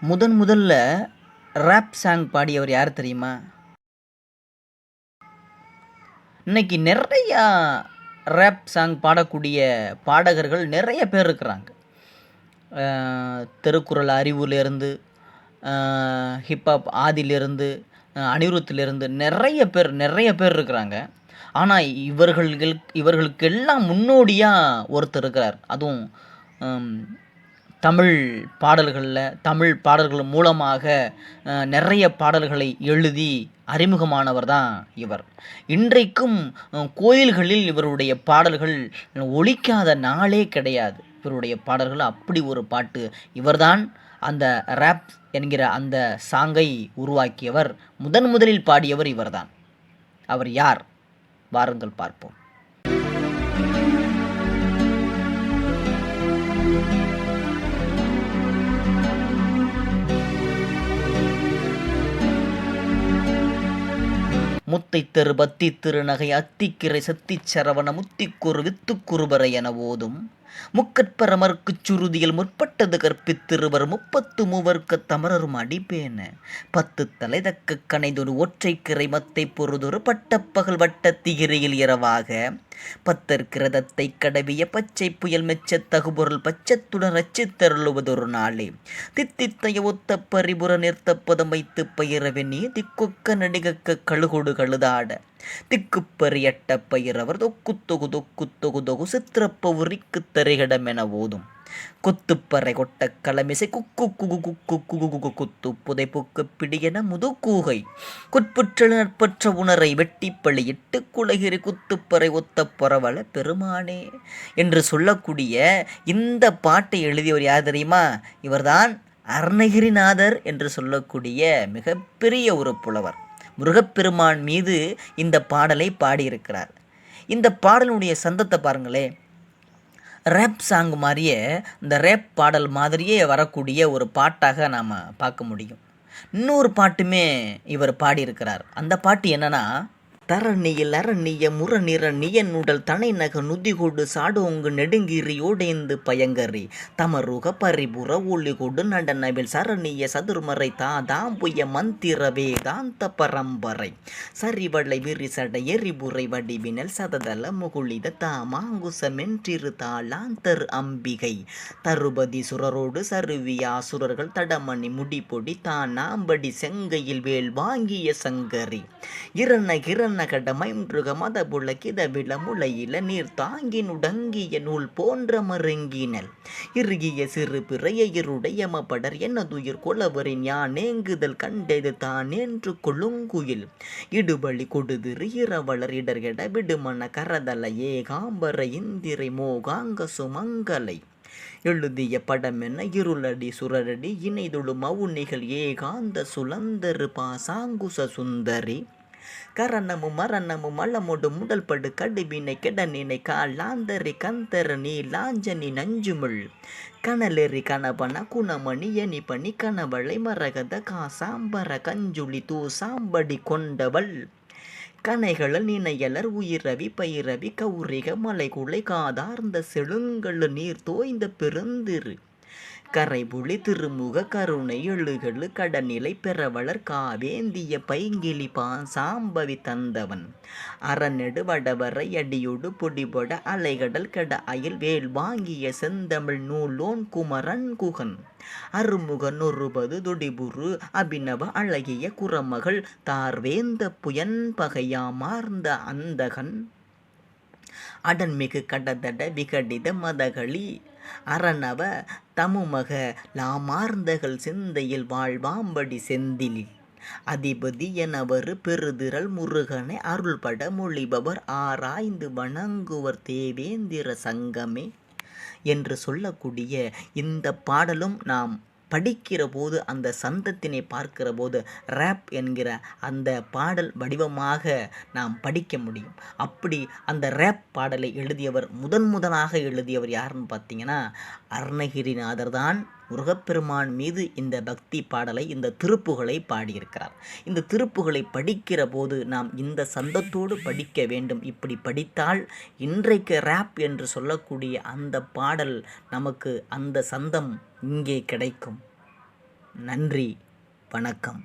முதன் முதல்ல rap song பாடியவர் யார் தெரியுமா? இன்னைக்கு நிறையா ரேப் சாங் பாடக்கூடிய பாடகர்கள் நிறைய பேர் இருக்கிறாங்க. திருக்குறள் அறிவுலேருந்து ஹிப்ஹாப் ஆதியிலிருந்து அனிருத்திலிருந்து நிறைய பேர் நிறைய பேர் இருக்கிறாங்க. ஆனால் இவர்கள் இவர்களுக்கெல்லாம் முன்னோடியாக ஒருத்தர் இருக்கிறார். அதுவும் தமிழ் பாடல்களில் தமிழ் பாடல்கள் மூலமாக நிறைய பாடல்களை எழுதி அறிமுகமானவர் தான் இவர். இன்றைக்கும் கோயில்களில் இவருடைய பாடல்கள் ஒழிக்காத நாளே கிடையாது. இவருடைய பாடல்கள் அப்படி ஒரு பாட்டு. இவர்தான் அந்த ரேப் என்கிற அந்த சாங்கை உருவாக்கியவர். முதன் முதலில் பாடியவர் இவர்தான் அவர் யார்? வாருங்கள் பார்ப்போம். அத்தை தெரு பத்தி திருநகை அத்திக்கிரை செத்திச் சரவண முத்திக்குறு வித்துக்குறுபறை என ஓதும். முக்கட்பரமர்க்குச் சுருதியில் முற்பட்டது கற்பித்திருவர் முப்பத்து மூவர்க்கு தமரரும் அடிப்பேன. பத்து தலைதக்க கணைதொரு ஒற்றை கிரை மத்தை பொறுதொரு பட்டப்பகல் வட்ட திகிரியில் இரவாக. பத்தர் கிரதத்தை கடவிய பச்சை புயல் மெச்சத் தகுபொருள் பச்சத்துடன் அச்சித்தருளுவதொரு நாளே. தித்தித்தைய ஒத்த பரிபுற நிறுத்தப்பதம் வைத்து நீ திக்கொக்க நடிகக்க கழுகொடு கழுதாட. திக்குப்பறியட்ட பயிரவர் தொக்கு தொகு தொக்கு தொகு தொகு சித்திரப்ப உரிக்கு தரிகடமென ஓதும். கொத்துப்பறை கொட்ட களமிசை குக்கு குகு குக்கு குகு குகு குத்து புதை புக்கு பிடியென முதுக்கூகை. குட்புற்ற நட்பற்ற உணரை வெட்டி பழியிட்டு குலகிரி குத்துப்பறை ஒத்த பரவல பெருமானே என்று சொல்லக்கூடிய இந்த பாட்டை எழுதியவர் யார் தெரியுமா? இவர்தான் அருணகிரிநாதர் என்று சொல்லக்கூடிய மிகப்பெரிய ஒரு புலவர். முருகப்பெருமான் மீது இந்த பாடலை பாடியிருக்கிறார். இந்த பாடலுடைய சந்தத்தை பாருங்களே. ரேப் சாங் மாதிரியே இந்த ரேப் பாடல் மாதிரியே வரக்கூடிய ஒரு பாட்டாக நாம் பார்க்க முடியும். இன்னொரு பாட்டுமே இவர் பாடியிருக்கிறார். அந்த பாட்டு என்னன்னா தரணியில் அரணிய முரநிற நியனுடல் தனை நக நுதிகொடு சாடோங்கு நெடுங்கிரியோடைந்து பயங்கரி தமருக பரிபுற ஒளிகொடு நடனவில் சரணிய சதுர்மறை தாதாம்புய மந்திர வேதாந்த பரம்பரை. சரிவளை விரிசட எரிபுரை வடிவினல் சததல முகுளித தாமாங்குசமென்றிரு தாளாந்தர் அம்பிகை. தருபதி சுரரோடு சருவியா சுரர்கள் தடமணி முடிப்பொடி தானாம்படி செங்கையில் வேல் வாங்கிய சங்கரி. இரண கிரண கடமை மிருக மதபுல கிதவில முளையில நீர் தாங்கி நுடங்கிய நூல் போன்ற மருங்கினல் இறுகிய சிறு பிறைய மபடர் என்னதுயிர் கொலவரின் யானேங்குதல் கண்டது தான் என்று கொழுங்குயில். இடுபலி கொடுதிரு இரவளர் இடர்கெட விடுமன கரதல ஏகாம்பர இந்திரை மோகாங்க சுமங்கலை. எழுதிய படமென இருளடி சுரரடி இணைதொழு மவுனிகள் ஏகாந்த சுலந்தரு பாசாங்குச சுந்தரி. கரணமும் மரணமும் முதல் முடல்படு கடுவினை கெடனினை காலாந்தரி கந்தர நீ லாஞ்சனி நஞ்சுமிழ் கனலெறி கணபன குணமணி எனி பணி கணவளை மரகத காசாம்பர கஞ்சுளி தூசாம்படி கொண்டவள். கனைகள நினையலர் உயிரவி பயிரவி கௌரிக மலைகுலை காதார்ந்த செழுங்கழு நீர் தோய்ந்த பெருந்திரு. கரைபுலி திருமுக கருணை எழுகழு கடநிலை பெறவளர் காவேந்திய பைங்கிலி பா சாம்பவி தந்தவன். அறநெடு வடவரை அடியொடு பொடிபொட அலைகடல் கட அயல் வேல் வாங்கிய செந்தமிழ் நூலோன் குமரன் குகன். அருமுகன் நொறுபது துடிபுரு அபிநவ அழகிய குரமகள் தார்வேந்த புயன் பகையாமார்ந்த அந்தகன். அடன்மிகு கடதட விகடித மதகளி. அரணவ தமுமக லாமார்ந்தகள் சிந்தையில் வாழ்வாம்படி செந்திலில். அதிபதி எனவரு பெருதிரள் முருகனை அருள்பட மொழிபவர் ஆராய்ந்து வணங்குவர் தேவேந்திர சங்கமே. என்று சொல்லக்கூடிய இந்த பாடலும் நாம் படிக்கிற போது அந்த சந்தத்தினை பார்க்கிற போது ரேப் என்கிற அந்த பாடல் வடிவமாக நாம் படிக்க முடியும். அப்படி அந்த ரேப் பாடலை எழுதியவர் முதன் முதலாக எழுதியவர் யாருன்னு பார்த்தீங்கன்னா அருணகிரிநாதர் தான். முருகப்பெருமான் மீது இந்த பக்தி பாடலை இந்த திருப்புகளை பாடியிருக்கிறார். இந்த திருப்புகளை படிக்கிற போது நாம் இந்த சந்தத்தோடு படிக்க வேண்டும். இப்படி படித்தால் இன்றைக்கு ரேப் என்று சொல்லக்கூடிய அந்த பாடல் நமக்கு அந்த சந்தம் இங்கே கிடைக்கும். நன்றி வணக்கம்.